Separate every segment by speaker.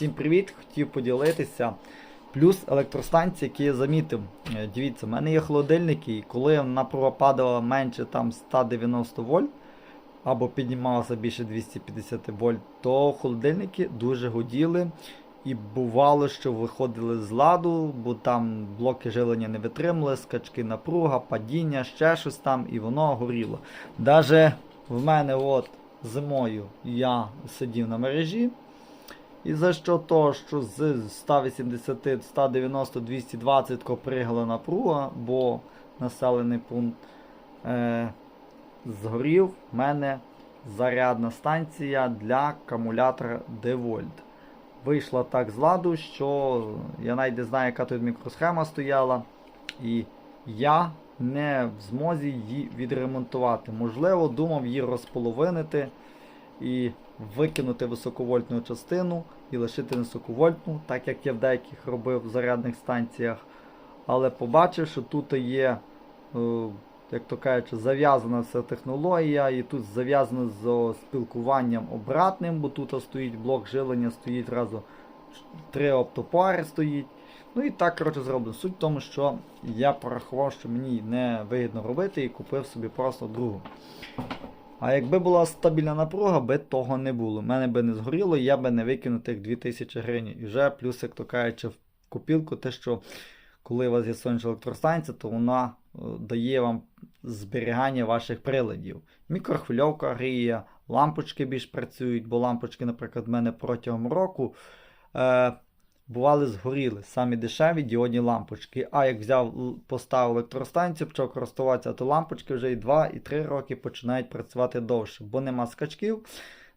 Speaker 1: Всім привіт! Хотів поділитися. Плюс електростанції, які я замітив. Е, Дивіться, в мене є холодильники, і коли напруга падала менше там 190 вольт, або піднімалася більше 250 вольт, то холодильники дуже гуділи. І бувало, що виходили з ладу, бо там блоки жилення не витримали, скачки напруга, падіння, ще щось там, і воно горіло. Даже в мене от зимою я сидів на мережі. І за що то, що з 180, 190, 220 пригала напруга, бо населений пункт е, згорів в мене зарядна станція для акумулятора DeVolt. Вийшла так з ладу, що я навіть не знаю, яка тут мікросхема стояла. І я не в змозі її відремонтувати. Можливо, думав її розполовинити і викинути високовольтну частину і лишити низьковольтну, так як я в деяких робив в зарядних станціях. Але побачив, що тут є, е, як то кажучи, зав'язана вся технологія, і тут зав'язано з спілкуванням обратним, бо тут стоїть блок жилення, стоїть разу три оптопари стоїть. Ну і так, коротше, зроблено. Суть в тому, що я порахував, що мені не вигідно робити і купив собі просто другу. А якби була стабільна напруга, би того не було. Мене би не згоріло, я би не викинув тих 2000 гривень. І вже плюс, як то кажучи, в копілку, те, що коли у вас є сонячна електростанція, то вона е, дає вам зберігання ваших приладів. Мікрохвильовка гріє, лампочки більш працюють, бо лампочки, наприклад, в мене протягом року. Е, Бували згоріли самі дешеві діодні лампочки. А як взяв, поставив електростанцію, почав користуватися, то лампочки вже і 2, і 3 роки починають працювати довше, бо нема скачків,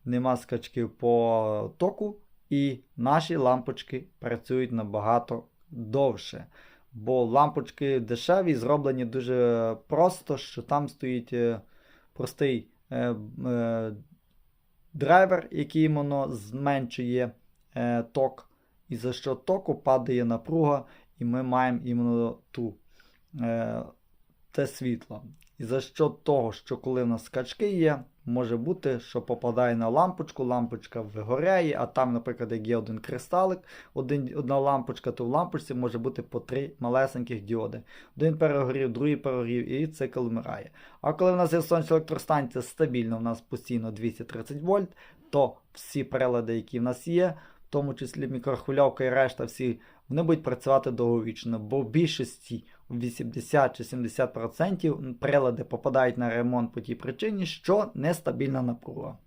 Speaker 1: нема скачків по току, і наші лампочки працюють набагато довше. Бо лампочки дешеві, зроблені дуже просто, що там стоїть е, простий е, е, драйвер, який воно зменшує е, ток. І за що току падає напруга, і ми маємо іменно ту, е, те світло. І за що того, що коли в нас скачки є, може бути, що попадає на лампочку, лампочка вигоряє, а там, наприклад, як є один кристалик, один, одна лампочка, то в лампочці може бути по три малесеньких діоди. Один перегорів, другий перегорів, і цикл вмирає. А коли в нас є сонячна електростанція стабільно, у нас постійно 230 вольт, то всі прилади, які в нас є, в тому числі мікрохвильовка і решта, всі вони будуть працювати довговічно, бо в більшості 80 чи 70% прилади попадають на ремонт по тій причині, що нестабільна напруга.